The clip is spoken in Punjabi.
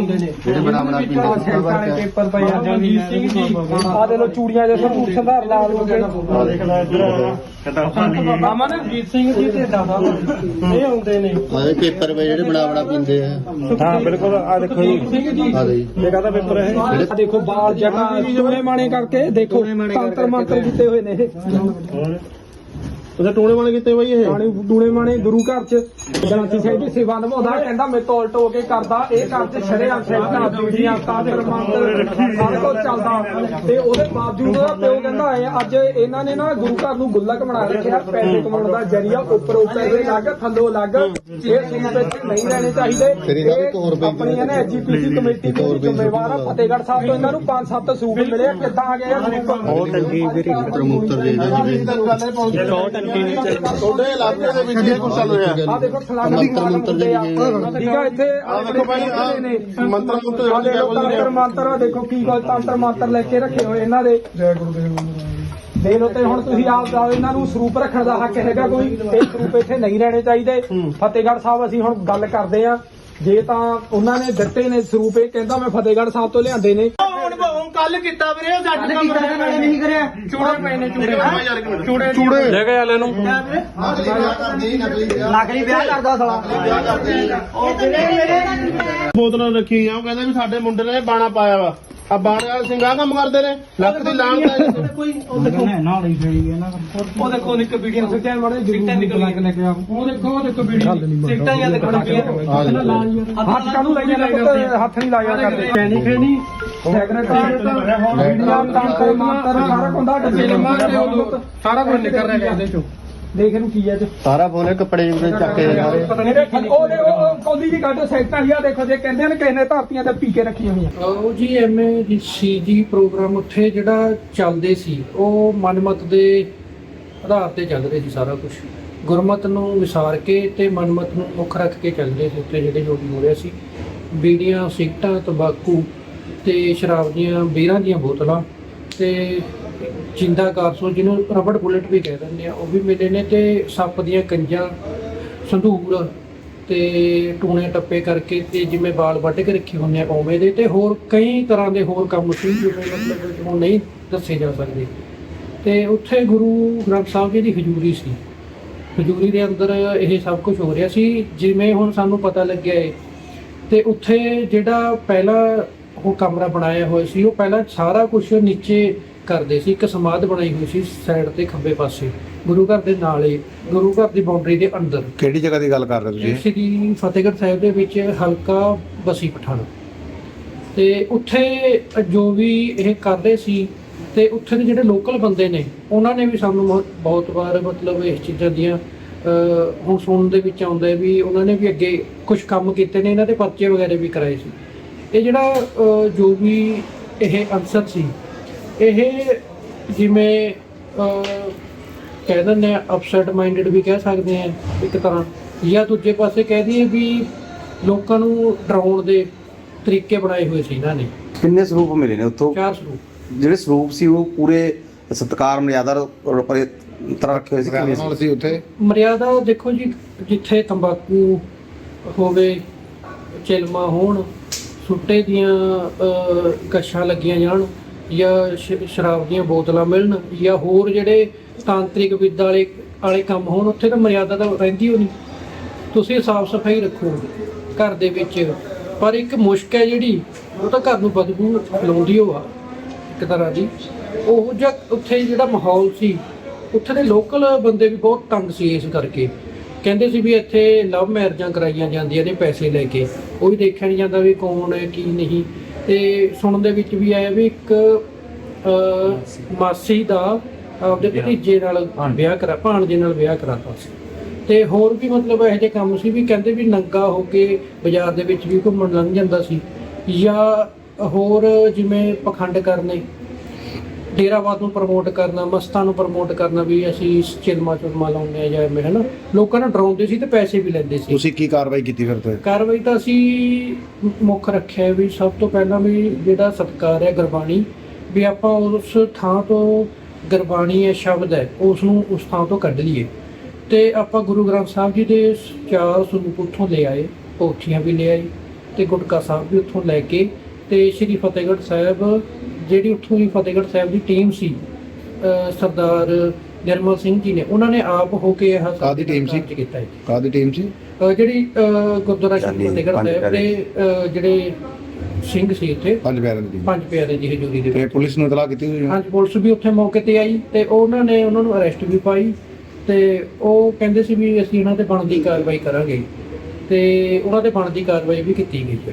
ਹੁੰਦੇ ਨੇ। ਜਿਹੜੇ ਪੀਂਦੇ ਪੇਪਰ ਪਏ ਆ। ਸਿੰਘ ਜੀ ਆ ਦੇ ਲੋ ਚੂੜੀਆਂ ਦੇ ਸਬੂਤ ਸੰਧਾਰ ਲਾ ਲੋਗੇ ਅਮਨ ਜੀਤ ਸਿੰਘ ਜੀ ਤੇ ਦਾਦਾ ਇਹ ਹੁੰਦੇ ਨੇ। ਆਹ ਪੇਪਰ ਵੇ ਜਿਹੜੇ ਬਣਾ ਬਣਾ ਪੀਂਦੇ ਆ। ਹਾਂ ਬਿਲਕੁਲ ਆ ਦੇਖੋ ਜੀ। ਸਿੰਘ ਜੀ। ਆ ਜੀ। ਇਹ ਕਾਹਦਾ ਪੇਪਰ ਹੈ? ਆਹ ਦੇਖੋ ਬਾਲ ਜਗਾ ਟੂਣੇ ਮਾਣੇ ਕਰਕੇ ਦੇਖੋ ਤੰਤਰ ਮੰਤਰ ਕੀਤੇ ਹੋਏ ਨੇ। ਇਹ ਉਹਦੇ ਟੋਣੇ ਵਾਲੇ ਕਿਤੇ ਬਈ ਇਹ? ਰਾਣੀ ਟੂਣੇ ਮਾਣੇ ਗੁਰੂ ਘਰ ਚ ਗ੍ਰੰਥੀ ਸਾਹਿਬ ਦੀ ਸੇਵਾ ਨਿਭਾਉਂਦਾ ਕਹਿੰਦਾ ਮੈਂ ਤੋਲ ਟੋ ਕੇ ਕਰਦਾ ਇਹ ਘਰ ਚ ਛੜਿਆ ਸੈਂਟਾ ਬੀੜੀਆਂ ਕਾਦੇ ਮੰਤਰ ਸਾਰੇ ਕੁਝ ਚੱਲਦਾ। ਤੇ ਉਹਦੇ ਬਾਵਜੂਦ ਉਹਦਾ ਪਿਓ ਕਹਿੰਦਾ ਆਏ ਅੱਜ ਇਹਨਾਂ ਨੇ ਨਾ ਗੁਰੂ ਘਰ ਨੂੰ ਗੁੱਲਕ ਬਣਾ ਰੱਖਿਆ ਪੈਸੇ ਕਮਾਉਣ ਦਾ ਜਰੀਆ ਉੱਪਰ ਉੱਪਰ ਦੇ ਲੱਗ ਥੱਲੋਂ ਲੱਗ ਇਹ ਸੂਟ ਇੱਥੇ ਨਹੀਂ ਰਹਿਣੇ ਚਾਹੀਦੇ ਇਹਨਾਂ ਬੇਨਤੀ ਆਪਣੀ ਨਾ ਐਜੀਪੀਸੀ ਕਮੇਟੀ ਦੇ ਜ਼ਿੰਮੇਵਾਰ ਆ ਫਤਿਹਗੜ੍ਹ ਸਾਹਿਬ ਤੋਂ ਇਹਨਾਂ ਨੂੰ 5-7 ਸੂਟ ਮਿਲੇ ਆ, ਕਿੱਦਾਂ ਆ ਗਏ ਬਹੁਤ ਟੰਗੀ ਵੀਰੇ ਪ੍ਰਮੋਟਰ ਦੇ ਜਿਵੇਂ ਬਹੁਤ ਨਹੀਂ ਤੁਹਾਡੇ ਇਲਾਕੇ ਦੇ ਵਿੱਚ ਇਹ ਕੁਝ ਚੱਲ ਰਿਹਾ? ਆ ਦੇਖੋ ਸਲਾਮ ਦੀ ਮੰਤਰ ਮੰਤਰ ਦੇ ਵੀ ਠੀਕ ਆ ਇੱਥੇ ਆ ਦੇਖੋ ਭਾਈ ਆਹ ਮੰਤਰ ਮੰਤਰ ਆ ਦੇਖੋ ਤੰਤਰ ਮੰਤਰ ਆ ਦੇਖੋ ਕੀ ਗੱਲ ਤੰਤਰ ਮੰਤਰ ਲੈ ਕੇ ਰੱਖੇ ਹੋਏ ਇਹਨਾਂ ਦੇ। ਜੈ ਗੁਰੂਦੇਵ ਦੇ ਲੋ ਤੇ ਹੁਣ ਤੁਸੀਂ ਆਪ ਦਾ ਇਹਨਾਂ ਨੂੰ ਸਰੂਪ ਰੱਖਣ ਦਾ ਹੱਕ ਹੈਗਾ ਕੋਈ। ਇਹ ਸਰੂਪ ਇੱਥੇ ਨਹੀਂ ਰਹਿਣੇ ਚਾਹੀਦੇ। ਫਤਿਹਗੜ੍ਹ ਸਾਹਿਬ ਅਸੀਂ ਹੁਣ ਗੱਲ ਕਰਦੇ ਆ ਜੇ ਤਾਂ ਉਹਨਾਂ ਨੇ ਦਿੱਤੇ ਨੇ ਸਰੂਪ ਇਹ ਕਹਿੰਦਾ ਮੈਂ ਫਤਿਹਗੜ੍ਹ ਸਾਹਿਬ ਤੋਂ ਲਿਆਂਦੇ ਨੇ। ਕੱਲ ਕੀਤਾ ਵੀਰੇ ਸਾਡੇ ਕੰਮ ਨਹੀਂ ਕਰਿਆ। ਚੂੜੇ ਪਏ ਨੇ ਚੂੜੇ ਚੂੜੇ ਚੂੜੇ ਲੈ ਕੇ ਵਾਲੇ ਨੂੰ। ਨਕਲੀ ਵਿਆਹ ਕਰਦਾ ਸਾਲਾ। ਬੋਤਲਾਂ ਰੱਖੀ ਆ ਉਹ ਕਹਿੰਦੇ ਵੀ ਸਾਡੇ ਮੁੰਡੇ ਨੇ ਬਾਣਾ ਪਾਇਆ ਵਾ। ਆ ਬਾਣੇ ਸਿੰਘਾਂ ਕੰਮ ਕਰਦੇ ਨੇ ਲੱਖ ਦੀ ਲਾਣ ਦਾ ਉਹ ਦੇਖੋ। ਨਿੱਕ ਵੀਡੀਓ ਸਿੱਟਿਆਂ ਵਾਲੇ ਸਿੱਟਾਂ ਨਿਕਲ ਕੇ ਲੈ ਕੇ ਆ। ਉਹ ਦੇਖੋ ਉਹ ਦੇਖੋ ਵੀਡੀਓ। ਸਿੱਟਾਂ ਜਾਂ ਦੇਖੋ ਹੱਥ ਕਾਹਨੂੰ ਲਾਈਆਂ ਨੇ ਪੁੱਤ? ਹੱਥ ਨਹੀਂ ਲਾਇਆ ਕਰਦੇ ਖੈਣੀ ਖੈਣੀ। ਸੈਕਰਟਰੀ ਵੀਡੀਓ ਤਾਂ ਮਾਤਰ ਸਾਰਾ ਕੁੰਦਾ ਡੱਬੇ ਦੇ ਸਾਰਾ ਕੁਝ ਨਿਕਲ ਰਿਹਾ ਇਹਦੇ ਚੋਂ। ਦੇਖ ਇਹਨੂੰ ਕੀ ਹੈ ਚ ਸਾਰਾ ਫੋਨ ਕੱਪੜੇ ਜਿਹੜੇ ਚੱਕ ਕੇ ਸਾਰੇ ਪਤਾ ਨਹੀਂ ਉਹ ਦੇ ਉਹ ਕੌਲੀ ਦੀ ਕੱਢ ਸੈਕਟਾਂ ਹੀ ਆ ਦੇਖੋ ਜੇ ਕਹਿੰਦੇ ਨੇ ਕਿਸੇ ਨੇ ਧਰਤੀਆਂ ਤੇ ਪੀਕੇ ਰੱਖੀਆਂ ਹੋਈਆਂ। ਉਹ ਜੀ ਐਮਏ ਸੀਜੀ ਪ੍ਰੋਗਰਾਮ ਉੱਥੇ ਜਿਹੜਾ ਚੱਲਦੇ ਸੀ ਉਹ ਮਨਮਤ ਦੇ ਆਧਾਰ ਤੇ ਚੱਲ ਰਹੇ ਸੀ ਸਾਰਾ ਕੁਝ ਗੁਰਮਤ ਨੂੰ ਵਿਸਾਰ ਕੇ ਤੇ ਮਨਮਤ ਨੂੰ ਮੁੱਖ ਰੱਖ ਕੇ ਚੱਲਦੇ ਸੀ ਉੱਥੇ ਜਿਹੜੇ ਜੋ ਵੀ ਹੋ ਰਿਹਾ ਸੀ। ਬੀੜੀਆਂ ਸਿਗਟਾਂ ਤੰਬਾਕੂ ਤੇ ਸ਼ਰਾਬ ਦੀਆਂ, ਬੀਰਾਂ ਦੀਆਂ ਬੋਤਲਾਂ ਤੇ ਜਿੰਦਾ ਕਾਰਸੋ ਜਿਹਨੂੰ ਰਬੜ ਬੁਲਟ ਵੀ ਕਹਿ ਦਿੰਦੇ ਆ, ਉਹ ਵੀ ਮਿਲੇ ਨੇ ਤੇ ਸੱਪ ਦੀਆਂ ਕੰਜਾਂ, ਸੰਧੂਰ ਤੇ ਟੂਣੇ ਟੱਪੇ ਕਰਕੇ ਤੇ ਜਿਵੇਂ ਵਾਲ ਵੱਢ ਕੇ ਰੱਖੇ ਹੁੰਦੇ ਆ ਉਵੇਂ ਦੇ ਤੇ ਹੋਰ ਕਈ ਤਰ੍ਹਾਂ ਦੇ ਹੋਰ ਕੰਮ ਸੀ ਜਿਵੇਂ ਮਤਲਬ ਹੁਣ ਨਹੀਂ ਦੱਸੇ ਜਾ ਸਕਦੇ। ਤੇ ਉੱਥੇ ਗੁਰੂ ਗ੍ਰੰਥ ਸਾਹਿਬ ਜੀ ਦੀ ਹਜ਼ੂਰੀ ਸੀ। ਹਜ਼ੂਰੀ ਦੇ ਅੰਦਰ ਇਹ ਸਭ ਕੁਝ ਹੋ ਰਿਹਾ ਸੀ, ਜਿਵੇਂ ਹੁਣ ਸਾਨੂੰ ਪਤਾ ਲੱਗਿਆ ਏ। ਤੇ ਉੱਥੇ ਜਿਹੜਾ ਪਹਿਲਾ ਉਹ ਕਮਰਾ ਬਣਾਇਆ ਹੋਇਆ ਸੀ ਉਹ ਪਹਿਲਾਂ ਸਾਰਾ ਕੁਝ ਨੀਚੇ ਕਰਦੇ ਸੀ ਇੱਕ ਸਮਾਧ ਬਣਾਈ ਹੋਈ ਸੀ ਸਾਈਡ ਤੇ ਖੱਬੇ ਪਾਸੇ ਗੁਰੂ ਘਰ ਦੇ ਨਾਲੇ ਗੁਰੂ ਘਰ ਦੀ ਬਾਉਂਡਰੀ ਦੇ ਅੰਦਰ। ਕਿਹੜੀ ਜਗ੍ਹਾ ਦੀ ਗੱਲ ਕਰ ਰਹੇ ਤੁਸੀਂ? ਸ੍ਰੀ ਫਤਿਹਗੜ੍ਹ ਸਾਹਿਬ ਦੇ ਵਿੱਚ ਹਲਕਾ ਬਸੀ ਪਠਾਣਾ। ਤੇ ਉੱਥੇ ਜੋ ਵੀ ਇਹ ਕਰਦੇ ਸੀ ਤੇ ਉੱਥੇ ਦੇ ਜਿਹੜੇ ਲੋਕਲ ਬੰਦੇ ਨੇ ਉਹਨਾਂ ਨੇ ਵੀ ਸਾਨੂੰ ਬਹੁਤ- ਵਾਰ ਮਤਲਬ ਇਸ ਚੀਜ਼ਾਂ ਦੀਆਂ ਹੁਣ ਸੁਣਨ ਦੇ ਵਿੱਚ ਆਉਂਦਾ ਹੈ ਵੀ ਉਹਨਾਂ ਨੇ ਵੀ ਅੱਗੇ ਕੁਝ ਕੰਮ ਕੀਤੇ ਨੇ ਇਹਨਾਂ ਦੇ ਪਰਚੇ ਵਗੈਰੇ ਵੀ ਕਰਾਏ ਸੀ। ਇਹ ਜਿਹੜਾ ਜੋ ਵੀ ਇਹ ਅਨਸਰ ਸੀ ਇਹ ਜਿਵੇਂ ਕਹਿ ਦਿੰਦੇ ਆ ਅਪਸੈਟ ਮਾਈਂਡਡ ਵੀ ਕਹਿ ਸਕਦੇ ਆ ਇੱਕ ਤਰ੍ਹਾਂ। ਜਾਂ ਦੂਜੇ ਪਾਸੇ ਕਹਿ ਦਈਏ ਵੀ ਲੋਕਾਂ ਨੂੰ ਡਰਾਉਣ ਦੇ ਤਰੀਕੇ ਬਣਾਏ ਹੋਏ ਸੀ ਇਹਨਾਂ ਨੇ। ਕਿੰਨੇ ਸਰੂਪ ਮਿਲੇ ਨੇ ਉੱਥੋਂ? ਚਾਰ ਸਰੂਪ। ਜਿਹੜੇ ਸਰੂਪ ਸੀ ਉਹ ਪੂਰੇ ਸਤਕਾਰ ਮਰਿਆਦਾ ਪਰ ਤਰ੍ਹਾਂ ਰੱਖੇ ਹੋਏ ਸੀ ਸੀ ਸੀ ਉੱਥੇ? ਮਰਿਆਦਾ ਦੇਖੋ ਜੀ ਜਿੱਥੇ ਤੰਬਾਕੂ ਹੋਵੇ ਚਿਲਮਾ ਹੋਣ ਸੁੱਟੇ ਦੀਆਂ ਅਹ, ਲੱਗੀਆਂ ਜਾਣ ਜਾਂ ਸ਼ਰਾਬ ਦੀਆਂ ਬੋਤਲਾਂ ਮਿਲਣ ਜਾਂ ਹੋਰ ਜਿਹੜੇ ਤਾਂਤਰਿਕ ਵਿਦ ਵਾਲੇ ਵਾਲੇ ਕੰਮ ਹੋਣ ਉੱਥੇ ਤਾਂ ਮਰਿਆਦਾ ਤਾਂ ਰਹਿੰਦੀ ਹੋ ਨਹੀਂ ਤੁਸੀਂ ਸਾਫ਼ ਸਫ਼ਾਈ ਰੱਖੋ ਘਰ ਦੇ ਵਿੱਚ। ਪਰ ਇੱਕ ਮੁਸ਼ਕ ਹੈ ਜਿਹੜੀ ਉਹ ਤਾਂ ਘਰ ਨੂੰ ਬਦਬੂ ਲਾਉਂਦੀ ਹੋ ਆ। ਇੱਕ ਤਰ੍ਹਾਂ ਦੀ ਉਹ ਜਿਹਾ ਉੱਥੇ ਜਿਹੜਾ ਮਾਹੌਲ ਸੀ ਉੱਥੇ ਦੇ ਲੋਕਲ ਬੰਦੇ ਵੀ ਬਹੁਤ ਤੰਗ ਸੀ ਇਸ ਕਰਕੇ। ਕਹਿੰਦੇ ਸੀ ਵੀ ਇੱਥੇ ਲਵ ਮੈਰਿਜਾਂ ਕਰਾਈਆਂ ਜਾਂਦੀਆਂ ਨੇ ਪੈਸੇ ਲੈ ਕੇ। ਉਹ ਵੀ ਦੇਖਿਆ ਨਹੀਂ ਜਾਂਦਾ ਵੀ ਕੌਣ ਹੈ ਕੀ ਨਹੀਂ। ਤੇ ਸੁਣਨ ਦੇ ਵਿੱਚ ਵੀ ਆਇਆ ਵੀ ਇੱਕ ਅਹ, ਮਾਸੀ ਦਾ ਆਪਦੇ ਭਤੀਜੇ ਨਾਲ ਵਿਆਹ ਕਰਾ ਭਾਣਜੇ ਨਾਲ ਵਿਆਹ ਕਰਾਤਾ ਸੀ। ਤੇ ਹੋਰ ਵੀ ਮਤਲਬ ਇਹੋ ਜਿਹੇ ਕੰਮ ਸੀ ਵੀ ਕਹਿੰਦੇ ਵੀ ਨੰਗਾ ਹੋ ਕੇ ਬਾਜ਼ਾਰ ਦੇ ਵਿੱਚ ਵੀ ਘੁੰਮਣ ਲੰਘ ਜਾਂਦਾ ਸੀ। ਜਾਂ ਹੋਰ ਜਿਵੇਂ ਪਖੰਡ ਕਰਨੇ। ਡੇਰਾਵਾਦ ਨੂੰ ਪ੍ਰਮੋਟ ਕਰਨਾ ਮਸਤਾਂ ਨੂੰ ਪ੍ਰਮੋਟ ਕਰਨਾ ਵੀ ਅਸੀਂ ਚਿਲਮਾ ਚੁਲਮਾ ਲਾਉਂਦੇ ਆ ਜਾਂ ਐਵੇਂ ਹਨਾ? ਲੋਕਾਂ ਨੂੰ ਡਰਾਉਂਦੇ ਸੀ ਤੇ ਪੈਸੇ ਵੀ ਲੈਂਦੇ ਸੀ। ਤੁਸੀਂ ਕੀ ਕਾਰਵਾਈ ਕੀਤੀ ਫਿਰ ਤੇ ਕਾਰਵਾਈ ਤਾਂ ਅਸੀਂ ਮੁੱਖ ਰੱਖਿਆ ਵੀ ਸਭ ਤੋਂ ਪਹਿਲਾਂ ਵੀ ਜਿਹੜਾ ਸਤਕਾਰ ਹੈ ਗੁਰਬਾਣੀ ਵੀ ਆਪਾਂ ਉਸ ਥਾਂ ਤੋਂ ਗੁਰਬਾਣੀ ਹੈ ਸ਼ਬਦ ਹੈ ਉਸ ਨੂੰ ਉਸ ਥਾਂ ਤੋਂ ਕੱਢ ਲਈਏ। ਤੇ ਆਪਾਂ ਗੁਰੂ ਗ੍ਰੰਥ ਸਾਹਿਬ ਜੀ ਦੇ ਚਾਰ ਸਰੂਪ ਉੱਥੋਂ ਲੈ ਆਏ ਪੋਥੀਆਂ ਵੀ ਲੈ ਆਏ ਤੇ ਗੁਟਕਾ ਸਾਹਿਬ ਵੀ ਉੱਥੋਂ ਲੈ ਕੇ ਤੇ ਸ਼੍ਰੀ ਫਤਿਹਗੜ੍ਹ ਸਾਹਿਬ ਜਿਹੜੀ ਉੱਥੋਂ ਦੀ ਫਤਿਹਗੜ੍ਹ ਸਾਹਿਬ ਦੀ ਟੀਮ ਸੀ ਸਰਦਾਰ ਨਿਰਮਲ ਸਿੰਘ ਜੀ ਨੇ ਉਹਨਾਂ ਨੇ ਆਪ ਹੋ ਕੇ ਇਹ ਕਾਹਦੀ ਟੀਮ ਸੀ? ਕੀਤਾ ਹੈ ਕਾਦੀ ਟੀਮ ਸੀ? ਜਿਹੜੀ ਗੁਰਦੁਆਰਾ ਸ਼੍ਰੀ ਫਤਿਹਗੜ੍ਹ ਸਾਹਿਬ ਦੇ ਜਿਹੜੇ ਸਿੰਘ ਸੀ ਇੱਥੇ ਪੰਜ ਪਿਆਰਿਆਂ ਦੀ ਪੰਜ ਪਿਆਰੇ ਦੀ ਹਜ਼ੂਰੀ ਦੇ ਤੇ ਪੁਲਿਸ ਨੂੰ ਇਤਲਾਹ ਕੀਤੀ ਹੋਈ ਹੈ? ਹਾਂਜੀ ਪੁਲਿਸ ਵੀ ਉੱਥੇ ਮੌਕੇ ਤੇ ਆਈ ਤੇ ਉਹਨਾਂ ਨੇ ਉਹਨਾਂ ਨੂੰ ਅਰੈਸਟ ਵੀ ਪਾਈ ਤੇ ਉਹ ਕਹਿੰਦੇ ਸੀ ਵੀ ਅਸੀਂ ਇਹਨਾਂ ਤੇ ਬਣਦੀ ਕਾਰਵਾਈ ਕਰਾਂਗੇ ਤੇ ਉਹਨਾਂ ਤੇ ਬਣਦੀ ਕਾਰਵਾਈ ਵੀ ਕੀਤੀ ਗਈ ਹੈ।